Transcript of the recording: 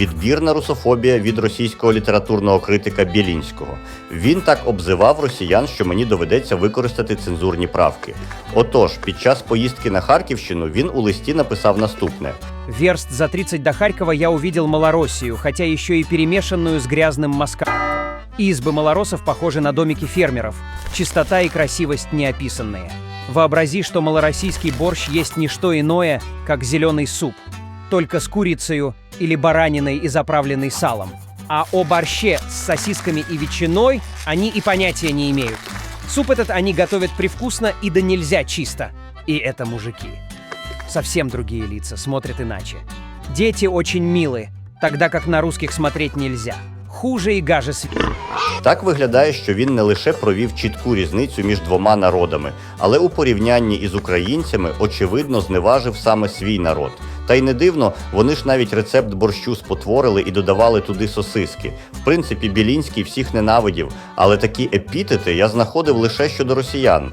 відбірна русофобія від російського літературного критика Білінського. Він так обзивав росіян, що мені доведеться використати цензурні правки. Отож, під час поїздки на Харківщину він у листі написав наступне: Верст за 30 до Харькова я увидел Малороссию, хотя еще и перемешанную с грязным Москва. Избы малоросов похожи на домики фермеров. Чистота и красивость неописанные. Вообрази, что малороссийский борщ есть не что иное, как зеленый суп. Только с курицею или бараниной и заправленной салом. А о борще с сосисками и ветчиной они и понятия не имеют. Суп этот они готовят привкусно и да нельзя чисто. И это мужики. Совсем другие лица, смотрят иначе. Дети очень милы, тогда как на русских смотреть нельзя. Хуже и гаже свет. Так виглядає, що він не лише провів чітку різницю між двома народами, але у порівнянні із українцями очевидно зневажив саме свій народ. Та й не дивно, вони ж навіть рецепт борщу спотворили і додавали туди сосиски. В принципі, Білінський всіх ненавидів, але такі епітети я знаходив лише щодо росіян.